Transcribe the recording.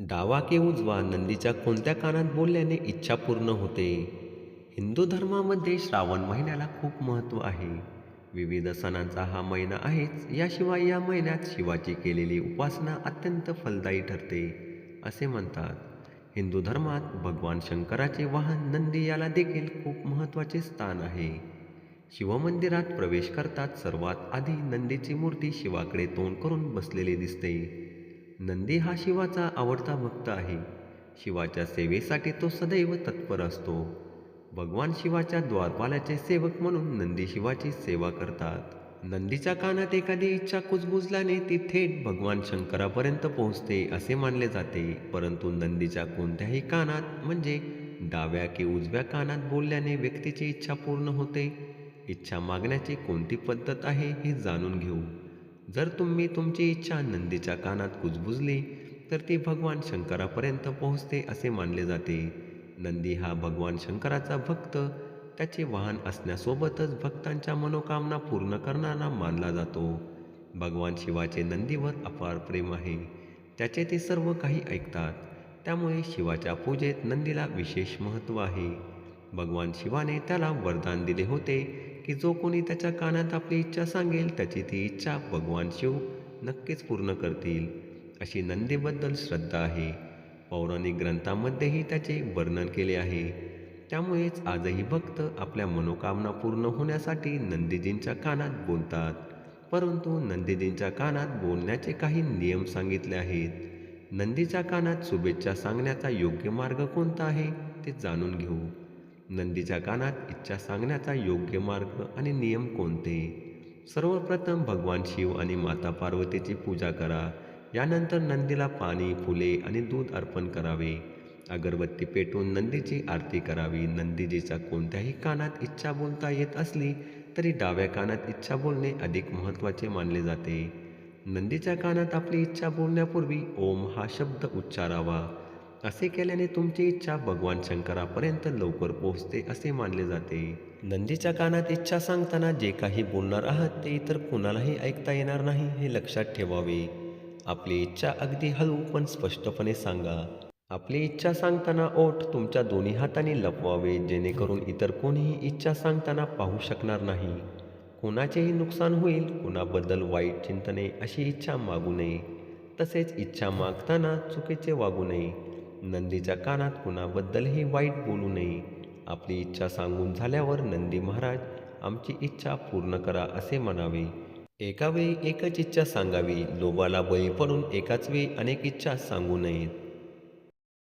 डावा की उजवा नंदीच्या कोणत्या कानात बोलल्याने इच्छा पूर्ण होते? हिंदू धर्मामध्ये श्रावण महिन्याला खूप महत्त्व आहे. विविध सणांचा हा महिना आहेच याशिवाय या महिन्यात शिवाची केलेली उपासना अत्यंत फलदायी ठरते असे म्हणतात. हिंदू धर्मात भगवान शंकराचे वाहन नंदी याला देखील खूप महत्त्वाचे स्थान आहे. शिवमंदिरात प्रवेश करतात सर्वात आधी नंदीची मूर्ती शिवाकडे तोंड करून बसलेली दिसते. नंदी हा शिवाचा आवडता भक्त आहे. शिवाच्या सेवेसाठी तो सदैव तत्पर असतो. भगवान शिवाच्या द्वारपालाचे सेवक म्हणून नंदी शिवाची सेवा करतात. नंदीच्या कानात एखादी इच्छा कुजबुजल्याने ती थेट भगवान शंकरापर्यंत पोहोचते असे मानले जाते. परंतु नंदीच्या कोणत्याही कानात म्हणजे डाव्या की उजव्या कानात बोलल्याने व्यक्तीची इच्छा पूर्ण होते. इच्छा मागण्याची कोणती पद्धत आहे हे जाणून घेऊ. जर तुम्ही तुमची इच्छा नंदीच्या कानात कुजबुजली तर ती भगवान शंकरापर्यंत पोहोचते असे मानले जाते. नंदी हा भगवान शंकराचा भक्त. त्याचे वाहन असण्यासोबतच भक्तांच्या मनोकामना पूर्ण करणारा मानला जातो. भगवान शिवाचे नंदीवर अपार प्रेम आहे. त्याचे ते सर्व काही ऐकतात. त्यामुळे शिवाच्या पूजेत नंदीला विशेष महत्त्व आहे. भगवान शिवाने त्याला वरदान दिले होते. की जो कोणी त्याच्या कानात आपली इच्छा सांगेल त्याची ती इच्छा भगवान शिव नक्कीच पूर्ण करतील. अशी नंदीबद्दल श्रद्धा आहे. पौराणिक ग्रंथांमध्येही त्याचे वर्णन केले आहे. त्यामुळेच आजही भक्त आपल्या मनोकामना पूर्ण होण्यासाठी नंदीजींच्या कानात बोलतात. परंतु नंदीजींच्या कानात बोलण्याचे काही नियम सांगितले आहेत. नंदीच्या कानात शुभेच्छा सांगण्याचा योग्य मार्ग कोणता आहे ते जाणून घेऊ. नंदीच्या कानात इच्छा सांगण्याचा योग्य मार्ग आणि नियम कोणते? सर्वप्रथम भगवान शिव आणि माता पार्वतीची पूजा करा. यानंतर नंदीला पाणी फुले आणि दूध अर्पण करावे. अगरबत्ती पेटून नंदीची आरती करावी. नंदीजीच्या कोणत्याही कानात इच्छा बोलता येत असली तरी डाव्या कानात इच्छा बोलणे अधिक महत्त्वाचे मानले जाते. नंदीच्या कानात आपली इच्छा बोलण्यापूर्वी ओम हा शब्द उच्चारावा. असे केल्याने तुमची इच्छा भगवान शंकरापर्यंत लवकर पोहोचते असे मानले जाते. नंदीच्या कानात इच्छा सांगताना जे काही बोलणार आहात ते इतर कुणालाही ऐकता येणार नाही हे लक्षात ठेवावे. आपली इच्छा अगदी हळू पण स्पष्टपणे सांगा. आपली इच्छा सांगताना ओठ तुमच्या दोन्ही हाताने लपवावे जेणेकरून इतर कोणीही इच्छा सांगताना पाहू शकणार नाही. कोणाचेही नुकसान होईल कोणाबद्दल वाईट चिंतने अशी इच्छा मागू नये. तसेच इच्छा मागताना चुकीचे वागू नये. नंदीच्या कानात कुणाबद्दलही वाईट बोलू नये. आपली इच्छा सांगून झाल्यावर नंदी महाराज आमची इच्छा पूर्ण करा असे म्हणावे. एकावेळी एकच इच्छा सांगावी. लोभाला बळी पडून एकाच वेळी अनेक इच्छा सांगू नयेत.